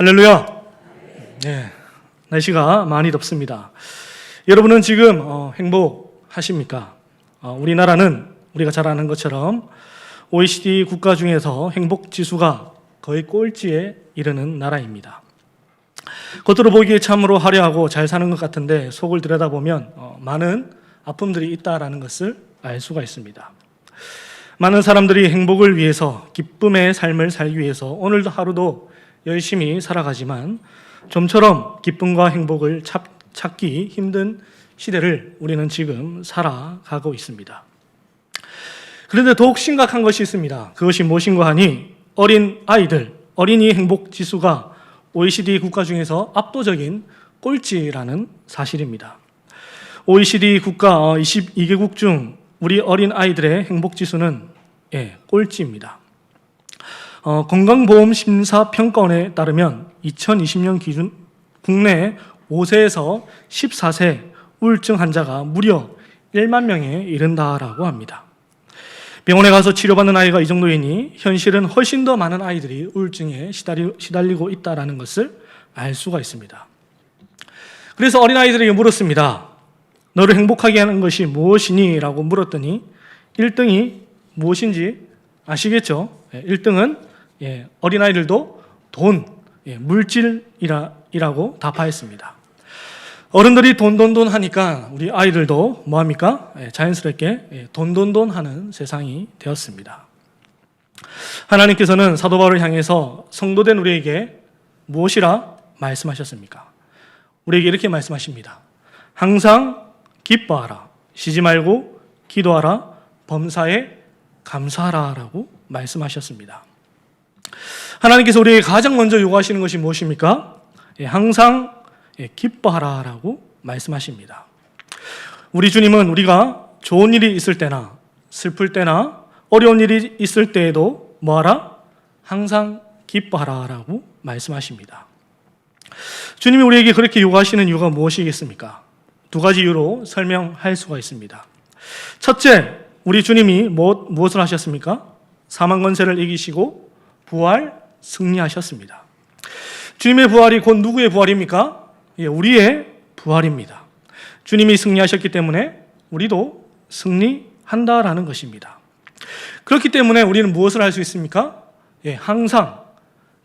할렐루야. 네, 날씨가 많이 덥습니다. 여러분은 지금 어, 행복하십니까? 어, 우리나라는 우리가 잘 아는 것처럼 OECD 국가 중에서 행복 지수가 거의 꼴찌에 이르는 나라입니다. 겉으로 보기에 참으로 화려하고 잘 사는 것 같은데 속을 들여다보면 어, 많은 아픔들이 있다라는 것을 알 수가 있습니다. 많은 사람들이 행복을 위해서 기쁨의 삶을 살기 위해서 오늘도 하루도 열심히 살아가지만 좀처럼 기쁨과 행복을 찾, 찾기 힘든 시대를 우리는 지금 살아가고 있습니다. 그런데 더욱 심각한 것이 있습니다. 그것이 무엇인가 하니 어린 아이들, 어린이 행복 지수가 OECD 국가 중에서 압도적인 꼴찌라는 사실입니다. OECD 국가 22개국 중 우리 어린 아이들의 행복 지수는 예, 꼴찌입니다. 어, 건강보험심사평가원에 따르면 2020년 기준 국내 5세에서 14세 우울증 환자가 무려 1만 명에 이른다라고 합니다. 병원에 가서 치료받는 아이가 이 정도이니 현실은 훨씬 더 많은 아이들이 우울증에 시달리, 시달리고 있다는 것을 알 수가 있습니다. 그래서 어린아이들에게 물었습니다. 너를 행복하게 하는 것이 무엇이니? 라고 물었더니 1등이 무엇인지 아시겠죠? 1등은 예, 어린아이들도 돈, 예, 물질이라고 답하였습니다. 어른들이 돈, 돈, 돈 하니까 우리 아이들도 뭐합니까? 예, 자연스럽게 예, 돈, 돈, 돈 하는 세상이 되었습니다. 하나님께서는 사도 바울을 향해서 성도된 우리에게 무엇이라 말씀하셨습니까? 우리에게 이렇게 말씀하십니다. 항상 기뻐하라. 쉬지 말고 기도하라. 범사에 감사하라라고 말씀하셨습니다. 하나님께서 우리에게 가장 먼저 요구하시는 것이 무엇입니까? 예, 항상 예, 기뻐하라라고 말씀하십니다. 우리 주님은 우리가 좋은 일이 있을 때나 슬플 때나 어려운 일이 있을 때에도 뭐하라? 항상 기뻐하라라고 말씀하십니다. 주님이 우리에게 그렇게 요구하시는 이유가 무엇이겠습니까? 두 가지 이유로 설명할 수가 있습니다. 첫째, 우리 주님이 무엇, 무엇을 하셨습니까? 사망 권세를 이기시고 부활 승리하셨습니다. 주님의 부활이 곧 누구의 부활입니까? 예, 우리의 부활입니다. 주님이 승리하셨기 때문에 우리도 승리한다라는 것입니다. 그렇기 때문에 우리는 무엇을 할 수 있습니까? 예, 항상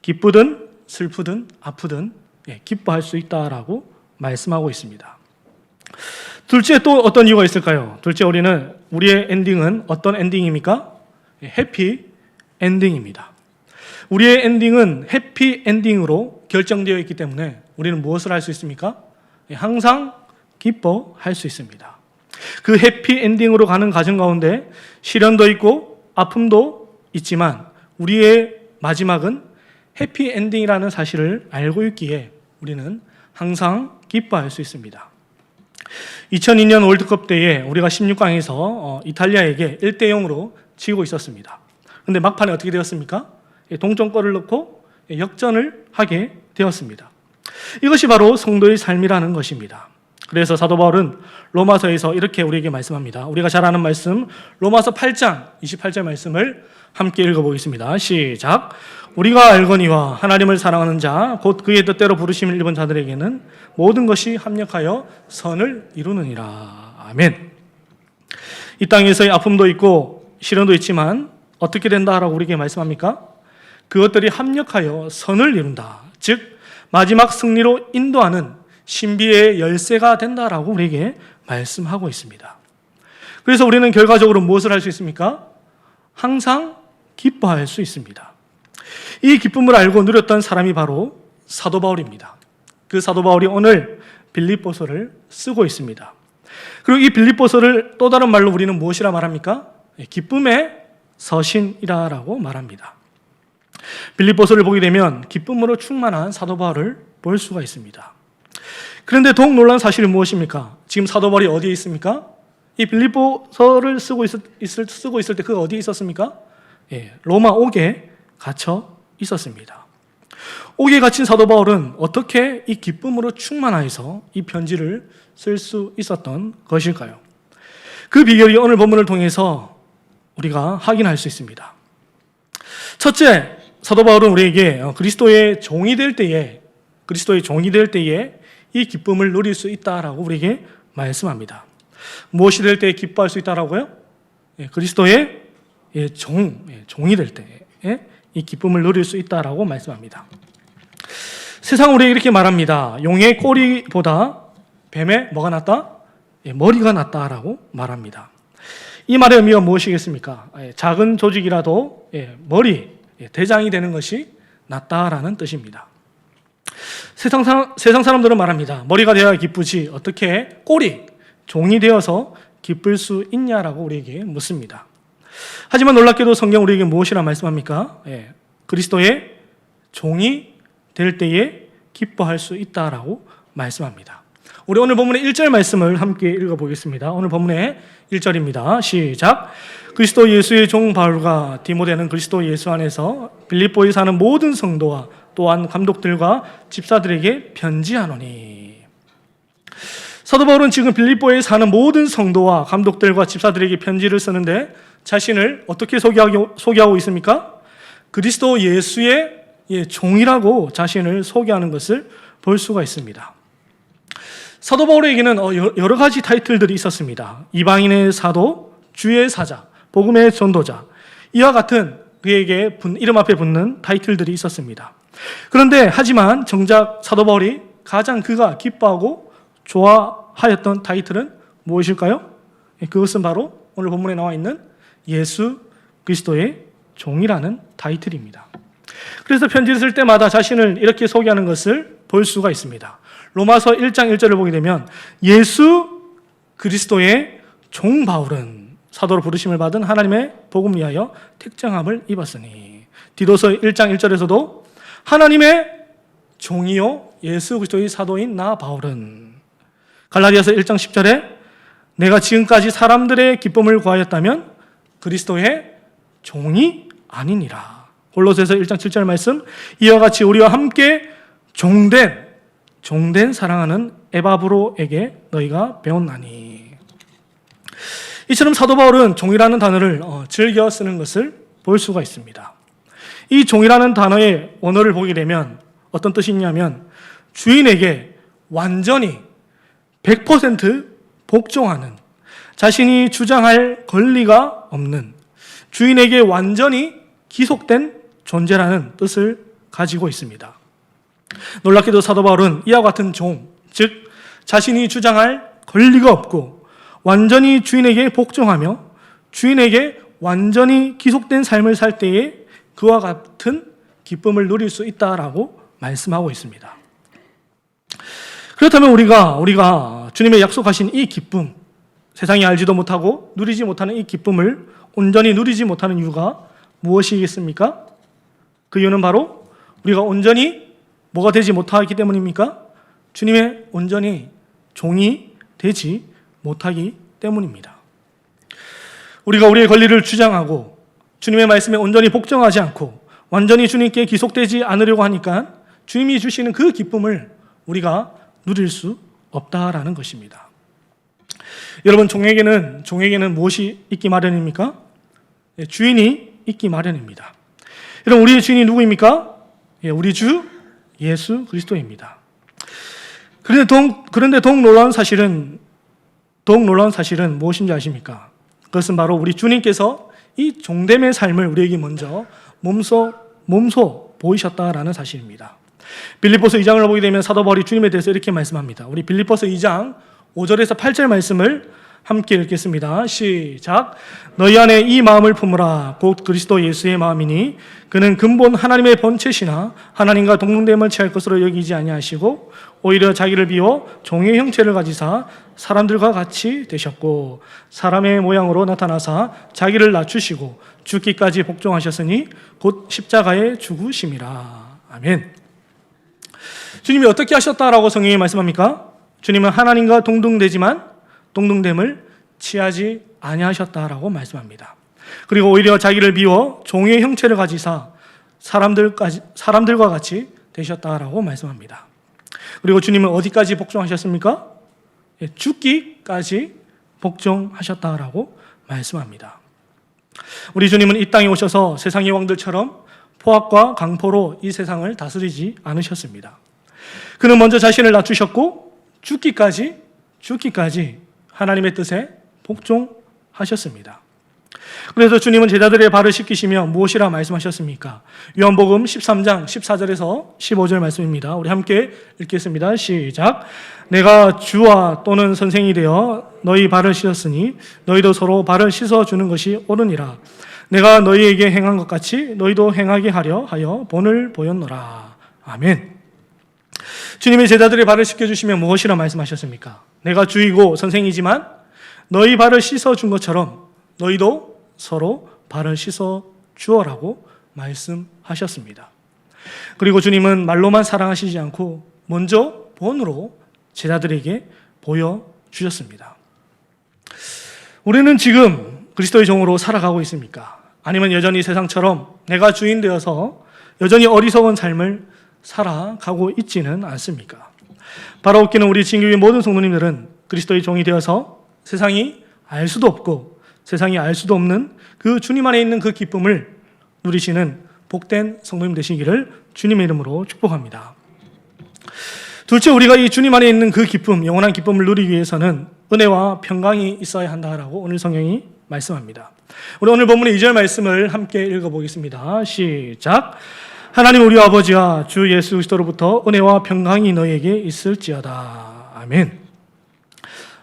기쁘든 슬프든 아프든 예, 기뻐할 수 있다라고 말씀하고 있습니다. 둘째 또 어떤 이유가 있을까요? 둘째 우리는 우리의 엔딩은 어떤 엔딩입니까? 예, 해피 엔딩입니다. 우리의 엔딩은 해피 엔딩으로 결정되어 있기 때문에 우리는 무엇을 할 수 있습니까? 예, 항상 기뻐할 수 있습니다. 그 해피 엔딩으로 가는 과정 가운데 시련도 있고 아픔도 있지만 우리의 마지막은 해피 엔딩이라는 사실을 알고 있기에 우리는 항상 기뻐할 수 있습니다. 2002년 월드컵 때에 우리가 16강에서 어, 이탈리아에게 1대 0으로 지고 있었습니다. 근데 막판에 어떻게 되었습니까? 넣고 예, 역전을 하게 되었습니다. 이것이 바로 성도의 삶이라는 것입니다. 그래서 사도 바울은 로마서에서 이렇게 우리에게 말씀합니다. 우리가 잘 아는 말씀 로마서 8장 28절 말씀을 함께 읽어보겠습니다. 시작. 우리가 알거니와 하나님을 사랑하는 자, 곧 그의 뜻대로 부르심을 입은 자들에게는 모든 것이 합력하여 선을 이루느니라. 아멘. 이 땅에서의 아픔도 있고 시련도 있지만 어떻게 된다라고 우리에게 말씀합니까? 그것들이 합력하여 선을 이룬다. 즉 마지막 승리로 인도하는 신비의 열쇠가 된다라고 우리에게 말씀하고 있습니다. 그래서 우리는 결과적으로 무엇을 할 수 있습니까? 항상 기뻐할 수 있습니다. 이 기쁨을 알고 누렸던 사람이 바로 사도 바울입니다. 그 사도 바울이 오늘 빌립보서를 쓰고 있습니다. 그리고 이 빌립보서를 또 다른 말로 우리는 무엇이라 말합니까? 기쁨의 서신이라고 말합니다. 빌립보서를 보게 되면 기쁨으로 충만한 사도 바울을 볼 수가 있습니다. 그런데 더욱 놀란 사실이 무엇입니까? 지금 사도 바울이 어디에 있습니까? 이 빌립보서를 쓰고 있을, 있을 쓰고 있을 때 그가 어디에 있었습니까? 예, 로마 옥에 갇혀 있었습니다. 옥에 갇힌 사도 바울은 어떻게 이 기쁨으로 충만하여서 이 편지를 쓸 수 있었던 것일까요? 그 비결이 오늘 본문을 통해서 우리가 확인할 수 있습니다. 첫째, 사도 바울은 우리에게 어, 그리스도의 종이 될 때에 그리스도의 종이 될 때에 이 기쁨을 누릴 수 있다라고 우리에게 말씀합니다. 무엇이 될 때 기뻐할 수 있다라고요? 예, 그리스도의 예, 종, 예, 종이 될 때에 이 기쁨을 누릴 수 있다라고 말씀합니다. 세상 우리에게 이렇게 말합니다. 용의 꼬리보다 뱀의 뭐가 낫다? 예, 머리가 낫다라고 말합니다. 이 말의 의미가 무엇이겠습니까? 예, 작은 조직이라도 예, 머리, 예, 대장이 되는 것이 낫다라는 뜻입니다. 세상, 사, 세상 사람들은 말합니다. 머리가 되어야 기쁘지 어떻게 꼬리, 종이 되어서 기쁠 수 있냐라고 우리에게 묻습니다. 하지만 놀랍게도 성경 우리에게 무엇이라 말씀합니까? 예, 그리스도의 종이 될 때에 기뻐할 수 있다라고 말씀합니다. 우리 오늘 본문의 1절 말씀을 함께 읽어보겠습니다. 오늘 본문의 1절입니다. 시작. 그리스도 예수의 종 바울과 디모데는 그리스도 예수 안에서 빌립보에 사는 모든 성도와 또한 감독들과 집사들에게 편지하노니. 사도 바울은 지금 빌립보에 사는 모든 성도와 감독들과 집사들에게 편지를 쓰는데 자신을 어떻게 소개하고, 있습니까? 그리스도 예수의 예, 종이라고 자신을 소개하는 것을 볼 수가 있습니다. 사도 바울에게는 어, 여러 가지 타이틀들이 있었습니다. 이방인의 사도, 주의 사자, 복음의 전도자. 이와 같은 그에게 이름 앞에 붙는 타이틀들이 있었습니다. 그런데 하지만 정작 사도 바울이 가장 그가 기뻐하고 좋아하였던 타이틀은 무엇일까요? 예, 그것은 바로 오늘 본문에 나와 있는 예수 그리스도의 종이라는 타이틀입니다. 그래서 편지를 쓸 때마다 자신을 이렇게 소개하는 것을 볼 수가 있습니다. 로마서 1장 1절을 보게 되면 예수 그리스도의 종 바울은 사도로 부르심을 받은 하나님의 복음 위하여 택정함을 입었으니 디도서 1장 1절에서도 하나님의 종이요 예수 그리스도의 사도인 나 바울은 갈라디아서 1장 10절에 내가 지금까지 사람들의 기쁨을 구하였다면 그리스도의 종이 아니니라. 골로새서 1장 7절 말씀 이와 같이 우리와 함께 종된 종된 사랑하는 에바브로에게 너희가 배웠나니 이처럼 사도 바울은 종이라는 단어를 어, 즐겨 쓰는 것을 볼 수가 있습니다. 이 종이라는 단어의 원어를 보게 되면 어떤 뜻이 있냐면 주인에게 완전히 100% 복종하는 자신이 주장할 권리가 없는 주인에게 완전히 기속된 존재라는 뜻을 가지고 있습니다. 놀랍게도 사도 바울은 이와 같은 종, 즉 자신이 주장할 권리가 없고 완전히 주인에게 복종하며 주인에게 완전히 기속된 삶을 살 때에 그와 같은 기쁨을 누릴 수 있다라고 말씀하고 있습니다. 그렇다면 우리가 우리가 주님의 약속하신 이 기쁨, 세상이 알지도 못하고 누리지 못하는 이 기쁨을 온전히 누리지 못하는 이유가 무엇이겠습니까? 그 이유는 바로 우리가 온전히 뭐가 되지 못하기 때문입니까? 주님의 온전히 종이 되지 못하기 때문입니다. 우리가 우리의 권리를 주장하고 주님의 말씀에 온전히 복종하지 않고 완전히 주님께 기속되지 않으려고 하니까 주님이 주시는 그 기쁨을 우리가 누릴 수 없다라는 것입니다. 여러분 종에게는 종에게는 무엇이 있기 마련입니까? 예, 주인이 있기 마련입니다. 여러분 우리의 주인이 누구입니까? 예, 우리 주 예수 그리스도입니다. 그런데 더, 그런데 더욱 놀라운 사실은 더욱 놀라운 사실은 무엇인지 아십니까? 그것은 바로 우리 주님께서 이 종됨의 삶을 우리에게 먼저 몸소 몸소 보이셨다라는 사실입니다. 빌립보서 2장을 보게 되면 사도 바울이 주님에 대해서 이렇게 말씀합니다. 우리 빌립보서 2장 5절에서 8절 말씀을 함께 읽겠습니다. 시작. 너희 안에 이 마음을 품으라. 곧 그리스도 예수의 마음이니 그는 근본 하나님의 본체시나 하나님과 동등됨을 취할 것으로 여기지 아니하시고 오히려 자기를 비워 종의 형체를 가지사 사람들과 같이 되셨고 사람의 모양으로 나타나사 자기를 낮추시고 죽기까지 복종하셨으니 곧 십자가에 죽으심이라. 아멘. 주님이 어떻게 하셨다라고 성경이 말씀합니까? 주님은 하나님과 동등되지만 동등됨을 취하지 아니하셨다라고 말씀합니다. 그리고 오히려 자기를 비워 종의 형체를 가지사 사람들까지 사람들과 같이 되셨다라고 말씀합니다. 그리고 주님은 어디까지 복종하셨습니까? 예, 죽기까지 복종하셨다라고 말씀합니다. 우리 주님은 이 땅에 오셔서 세상의 왕들처럼 포악과 강포로 이 세상을 다스리지 않으셨습니다. 그는 먼저 자신을 낮추셨고 죽기까지 죽기까지 하나님의 뜻에 복종하셨습니다. 그래서 주님은 제자들의 발을 씻기시며 무엇이라 말씀하셨습니까? 요한복음 13장 14절에서 15절 말씀입니다. 우리 함께 읽겠습니다. 시작. 내가 주와 또는 선생이 되어 너희 발을 씻었으니 너희도 서로 발을 씻어 주는 것이 옳으니라. 내가 너희에게 행한 것 같이 너희도 행하게 하려 하여 본을 보였노라. 아멘. 주님의 제자들의 발을 씻겨 주시며 무엇이라 말씀하셨습니까? 내가 주이고 선생이지만 너희 발을 씻어 준 것처럼 너희도 서로 발을 씻어 주어라고 말씀하셨습니다. 그리고 주님은 말로만 사랑하시지 않고 먼저 본으로 제자들에게 보여 주셨습니다. 우리는 지금 그리스도의 종으로 살아가고 있습니까? 아니면 여전히 세상처럼 내가 주인 되어서 여전히 어리석은 삶을 살아가고 있지는 않습니까? 바로 웃기는 우리 진교의 모든 성도님들은 그리스도의 종이 되어서 세상이 알 수도 없고 세상이 알 수도 없는 그 주님 안에 있는 그 기쁨을 누리시는 복된 성도님 되시기를 주님의 이름으로 축복합니다. 둘째, 우리가 이 주님 안에 있는 그 기쁨, 영원한 기쁨을 누리기 위해서는 은혜와 평강이 있어야 한다라고 오늘 성경이 말씀합니다. 우리 오늘 본문의 2절 말씀을 함께 읽어보겠습니다. 시작. 하나님 우리 아버지와 주 예수 그리스도로부터 은혜와 평강이 너에게 있을지어다. 아멘.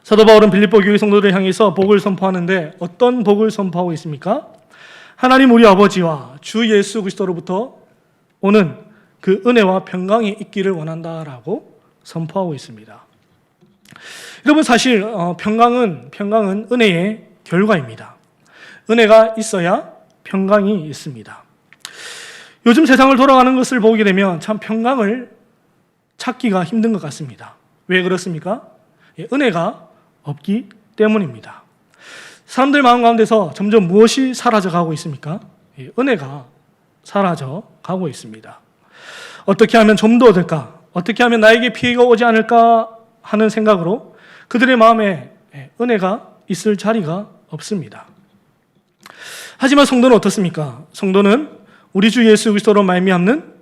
사도 바울은 빌립보 교회 성도들을 향해서 복을 선포하는데 어떤 복을 선포하고 있습니까? 하나님 우리 아버지와 주 예수 그리스도로부터 오는 그 은혜와 평강이 있기를 원한다라고 선포하고 있습니다. 여러분 사실 어, 평강은 평강은 은혜의 결과입니다. 은혜가 있어야 평강이 있습니다. 요즘 세상을 돌아가는 것을 보게 되면 참 평강을 찾기가 힘든 것 같습니다. 왜 그렇습니까? 예, 은혜가 없기 때문입니다. 사람들 마음 가운데서 점점 무엇이 사라져 가고 있습니까? 예, 은혜가 사라져 가고 있습니다. 어떻게 하면 좀더 얻을까? 어떻게 하면 나에게 피해가 오지 않을까 하는 생각으로 그들의 마음에 예, 은혜가 있을 자리가 없습니다. 하지만 성도는 어떻습니까? 성도는 우리 주 예수 그리스도로 말미암는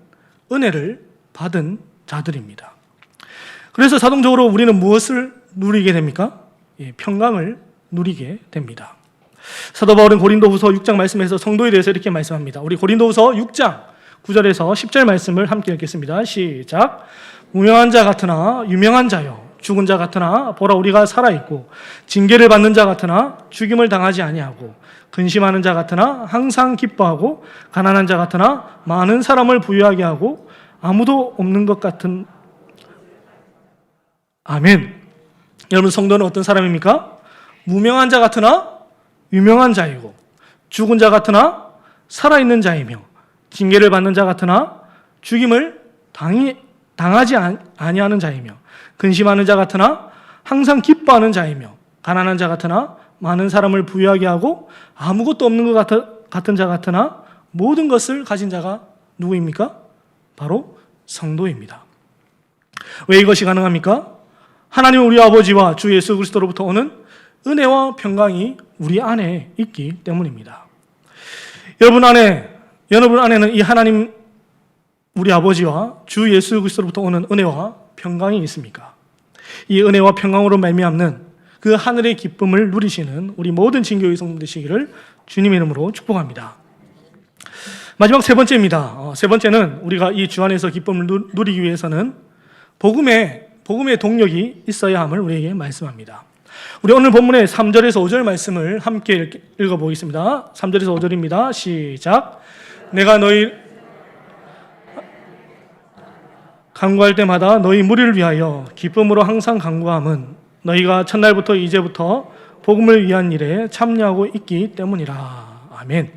은혜를 받은 자들입니다. 그래서 자동적으로 우리는 무엇을 누리게 됩니까? 예, 평강을 누리게 됩니다. 사도 바울은 고린도후서 6장 말씀에서 성도에 대해서 이렇게 말씀합니다. 우리 고린도후서 6장 9절에서 10절 말씀을 함께 읽겠습니다. 시작. 무명한 자 같으나 유명한 자요 죽은 자 같으나 보라 우리가 살아 있고 징계를 받는 자 같으나 죽임을 당하지 아니하고 근심하는 자 같으나 항상 기뻐하고 가난한 자 같으나 많은 사람을 부유하게 하고 아무도 없는 것 같은 아멘. 여러분 성도는 어떤 사람입니까? 무명한 자 같으나 유명한 자이고 죽은 자 같으나 살아있는 자이며 징계를 받는 자 같으나 죽임을 당이, 당하지 아니하는 자이며 근심하는 자 같으나 항상 기뻐하는 자이며 가난한 자 같으나 많은 사람을 부유하게 하고 아무것도 없는 것 같은 자 같으나 모든 것을 가진 자가 누구입니까? 바로 성도입니다. 왜 이것이 가능합니까? 하나님 우리 아버지와 주 예수 그리스도로부터 오는 은혜와 평강이 우리 안에 있기 때문입니다. 여러분 안에 여러분 안에는 이 하나님 우리 아버지와 주 예수 그리스도로부터 오는 은혜와 평강이 있습니까? 이 은혜와 평강으로 말미암는 그 하늘의 기쁨을 누리시는 우리 모든 진교의 성도 되시기를 주님의 이름으로 축복합니다. 마지막 세 번째입니다. 어, 세 번째는 우리가 이 주 안에서 기쁨을 누리기 위해서는 복음의 복음의 동력이 있어야 함을 우리에게 말씀합니다. 우리 오늘 본문의 3절에서 5절 말씀을 함께 읽어 보겠습니다. 3절에서 5절입니다. 시작. 내가 너희 간구할 때마다 너희 무리를 위하여 기쁨으로 항상 간구함은 너희가 첫날부터 이제부터 복음을 위한 일에 참여하고 있기 때문이라. 아멘.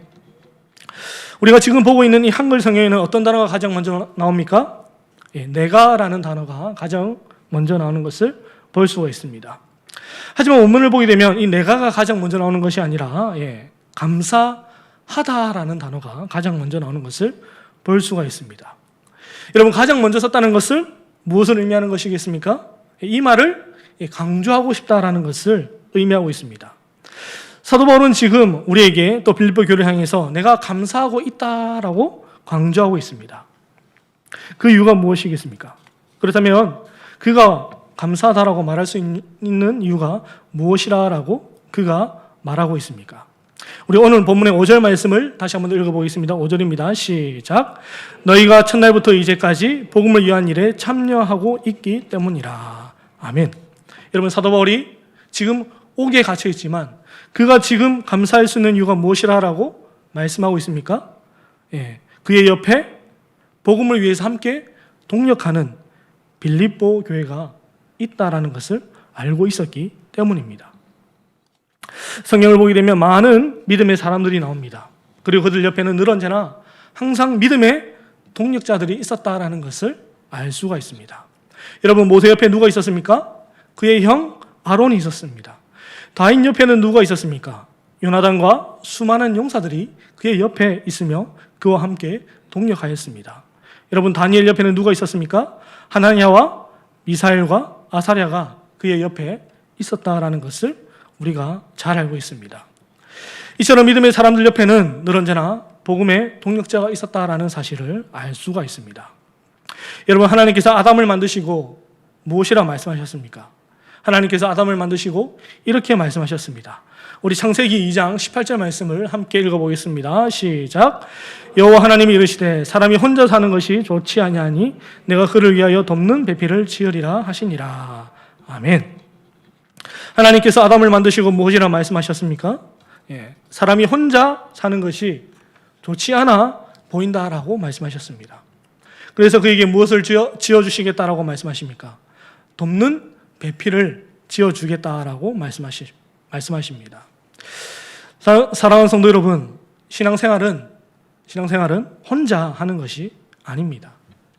우리가 지금 보고 있는 이 한글 성경에는 어떤 단어가 가장 먼저 나옵니까? 예, 내가라는 단어가 가장 먼저 나오는 것을 볼 수가 있습니다. 하지만 원문을 보게 되면 이 내가가 가장 먼저 나오는 것이 아니라 예, 감사하다라는 단어가 가장 먼저 나오는 것을 볼 수가 있습니다. 여러분 가장 먼저 썼다는 것을 무엇을 의미하는 것이겠습니까? 이 말을 강조하고 싶다라는 것을 의미하고 있습니다. 사도 바울은 지금 우리에게 또 빌립보 교를 향해서 내가 감사하고 있다라고 강조하고 있습니다. 그 이유가 무엇이겠습니까? 그렇다면 그가 감사하다라고 말할 수 있는 이유가 무엇이라고 그가 말하고 있습니까? 우리 오늘 본문의 5절 말씀을 다시 한번 읽어보겠습니다. 5절입니다. 시작. 너희가 첫날부터 이제까지 복음을 위한 일에 참여하고 있기 때문이라. 아멘. 여러분 사도 바울이 지금 옥에 갇혀 있지만 그가 지금 감사할 수 있는 이유가 무엇이라고 말씀하고 있습니까? 예. 그의 옆에 복음을 위해서 함께 동력하는 빌립보 교회가 있다라는 것을 알고 있었기 때문입니다. 성경을 보게 되면 많은 믿음의 사람들이 나옵니다. 그리고 그들 옆에는 늘 언제나 항상 믿음의 동력자들이 있었다라는 것을 알 수가 있습니다. 여러분 모세 옆에 누가 있었습니까? 그의 형 아론이 있었습니다. 다인 옆에는 누가 있었습니까? 요나단과 수많은 용사들이 그의 옆에 있으며 그와 함께 동력하였습니다. 여러분 다니엘 옆에는 누가 있었습니까? 하나니아와 미사엘과 아사랴가 그의 옆에 있었다라는 것을 우리가 잘 알고 있습니다. 이처럼 믿음의 사람들 옆에는 늘 언제나 복음의 동력자가 있었다라는 사실을 알 수가 있습니다. 여러분 하나님께서 아담을 만드시고 무엇이라 말씀하셨습니까? 하나님께서 아담을 만드시고 이렇게 말씀하셨습니다. 우리 창세기 2장 18절 말씀을 함께 읽어보겠습니다. 시작. 여호와 하나님이 이르시되 사람이 혼자 사는 것이 좋지 아니하니 내가 그를 위하여 돕는 배필을 지으리라 하시니라. 아멘. 하나님께서 아담을 만드시고 무엇이라 말씀하셨습니까? 예, 사람이 혼자 사는 것이 좋지 않아 보인다라고 말씀하셨습니다. 그래서 그에게 무엇을 지어, 지어주시겠다라고 말씀하십니까? 돕는 배필을 지어주겠다라고 말씀하시, 말씀하십니다. 사, 사랑하는 성도 여러분, 신앙생활은, 신앙생활은 혼자 하는 것이 아닙니다.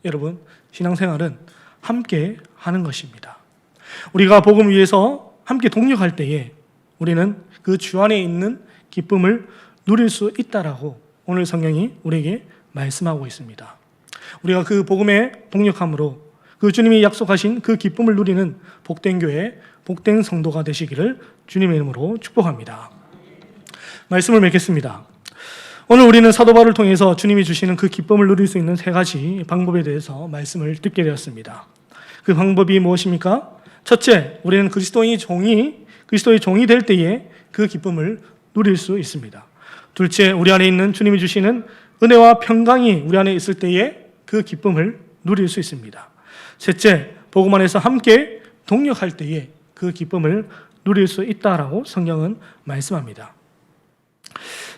여러분, 신앙생활은 함께 하는 것입니다. 우리가 복음 위해서 함께 동력할 때에 우리는 그 주 안에 있는 기쁨을 누릴 수 있다라고 오늘 성경이 우리에게 말씀하고 있습니다. 우리가 그 복음에 동력함으로 그 주님이 약속하신 그 기쁨을 누리는 복된 교회, 복된 성도가 되시기를 주님의 이름으로 축복합니다. 말씀을 맺겠습니다. 오늘 우리는 사도 바울을 통해서 주님이 주시는 그 기쁨을 누릴 수 있는 세 가지 방법에 대해서 말씀을 듣게 되었습니다. 그 방법이 무엇입니까? 첫째, 우리는 그리스도인이 종이 그리스도의 종이 될 때에 그 기쁨을 누릴 수 있습니다. 둘째, 우리 안에 있는 주님이 주시는 은혜와 평강이 우리 안에 있을 때에 그 기쁨을 누릴 수 있습니다. 셋째, 복음 안에서 함께 동력할 때에 그 기쁨을 누릴 수 있다라고 성경은 말씀합니다.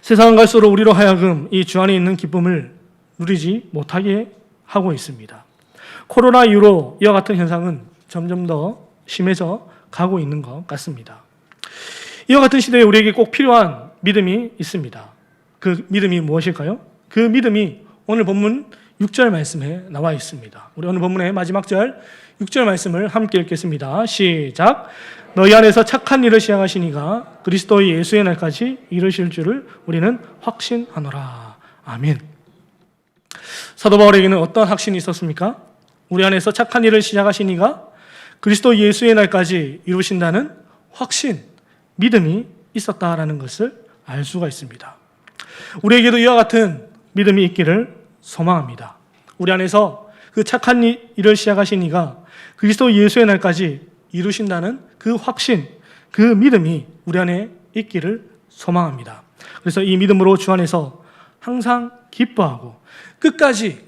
세상 갈수록 우리로 하여금 이 주 안에 있는 기쁨을 누리지 못하게 하고 있습니다. 코로나 이후로 이와 같은 현상은 점점 더 심해져 가고 있는 것 같습니다. 이와 같은 시대에 우리에게 꼭 필요한 믿음이 있습니다. 그 믿음이 무엇일까요? 그 믿음이 오늘 본문 6절 말씀에 나와 있습니다. 우리 오늘 본문의 마지막 절 6절 말씀을 함께 읽겠습니다. 시작. 너희 안에서 착한 일을 시작하시니가 그리스도의 예수의 날까지 이르실 줄을 우리는 확신하노라. 아멘. 사도 바울에게는 어떤 확신이 있었습니까? 우리 안에서 착한 일을 시작하시니가 그리스도 예수의 날까지 이루신다는 확신, 믿음이 있었다라는 것을 알 수가 있습니다. 우리에게도 이와 같은 믿음이 있기를 소망합니다. 우리 안에서 그 착한 일을 시작하신 이가 그리스도 예수의 날까지 이루신다는 그 확신, 그 믿음이 우리 안에 있기를 소망합니다. 그래서 이 믿음으로 주 안에서 항상 기뻐하고 끝까지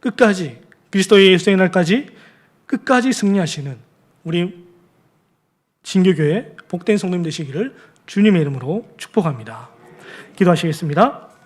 끝까지 그리스도의 예수의 날까지 끝까지 승리하시는 우리 진교교회 복된 성도님 되시기를 주님의 이름으로 축복합니다. 기도하시겠습니다.